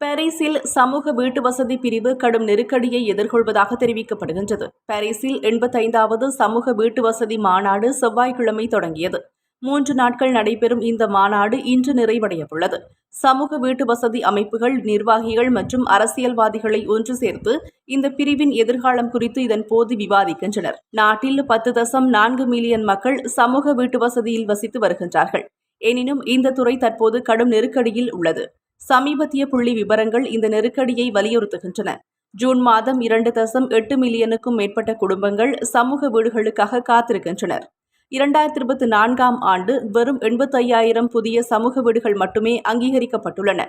பாரிஸில் சமூக வீட்டு வசதி பிரிவு கடும் நெருக்கடியை எதிர்கொள்வதாக தெரிவிக்கப்படுகின்றது. பாரிஸில் எண்பத்தைந்தாவது சமூக வீட்டு வசதி மாநாடு செவ்வாய்க்கிழமை தொடங்கியது. மூன்று நாட்கள் நடைபெறும் இந்த மாநாடு இன்று நிறைவடையவுள்ளது. சமூக வீட்டு வசதி அமைப்புகள் நிர்வாகிகள் மற்றும் அரசியல்வாதிகளை ஒன்று சேர்த்து இந்த பிரிவின் எதிர்காலம் குறித்து இதன் போது விவாதிக்கின்றனர். நாட்டில் பத்து தசம் நான்கு மில்லியன் மக்கள் சமூக வீட்டு வசதியில் வசித்து வருகின்றார்கள். எனினும் இந்த துறை தற்போது கடும் நெருக்கடியில் உள்ளது. சமீபத்திய புள்ளி விவரங்கள் இந்த நெருக்கடியை வலியுறுத்துகின்றன. ஜூன் மாதம் இரண்டு தசம் எட்டு மில்லியனுக்கும் மேற்பட்ட குடும்பங்கள் சமூக வீடுகளுக்காக காத்திருக்கின்றனர். இரண்டாயிரத்தி இருபத்தி நான்காம் ஆண்டு வெறும் எண்பத்தையாயிரம் புதிய சமூக வீடுகள் மட்டுமே அங்கீகரிக்கப்பட்டுள்ளன.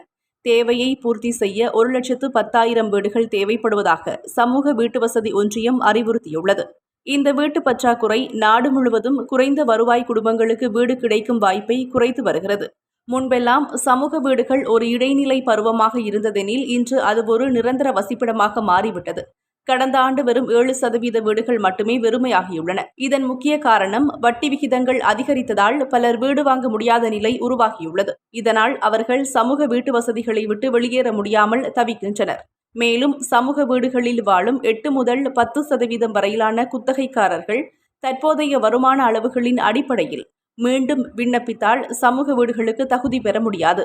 தேவையை பூர்த்தி செய்ய ஒரு லட்சத்து பத்தாயிரம் வீடுகள் தேவைப்படுவதாக சமூக வீட்டு வசதி ஒன்றியம் அறிவுறுத்தியுள்ளது. இந்த வீட்டு பற்றாக்குறை நாடு முழுவதும் குறைந்த வருவாய் குடும்பங்களுக்கு வீடு கிடைக்கும் வாய்ப்பை குறைத்து வருகிறது. முன்பெல்லாம் சமூக வீடுகள் ஒரு இடைநிலை பருவமாக இருந்ததெனில் இன்று அது ஒரு நிரந்தர வசிப்பிடமாக மாறிவிட்டது. கடந்த ஆண்டு வெறும் ஏழு சதவீத வீடுகள் மட்டுமே வெறுமையாகியுள்ளன. இதன் முக்கிய காரணம் வட்டி விகிதங்கள் அதிகரித்ததால் பலர் வீடு வாங்க முடியாத நிலை உருவாகியுள்ளது. இதனால் அவர்கள் சமூக வீட்டு வசதிகளை விட்டு வெளியேற முடியாமல் தவிக்கின்றனர். மேலும் சமூக வீடுகளில் வாழும் எட்டு முதல் பத்து சதவீதம் வரையிலான குத்தகைக்காரர்கள் தற்போதைய வருமான அளவுகளின் அடிப்படையில் மீண்டும் விண்ணப்பித்தால் சமூக வீடுகளுக்கு தகுதி பெற முடியாது.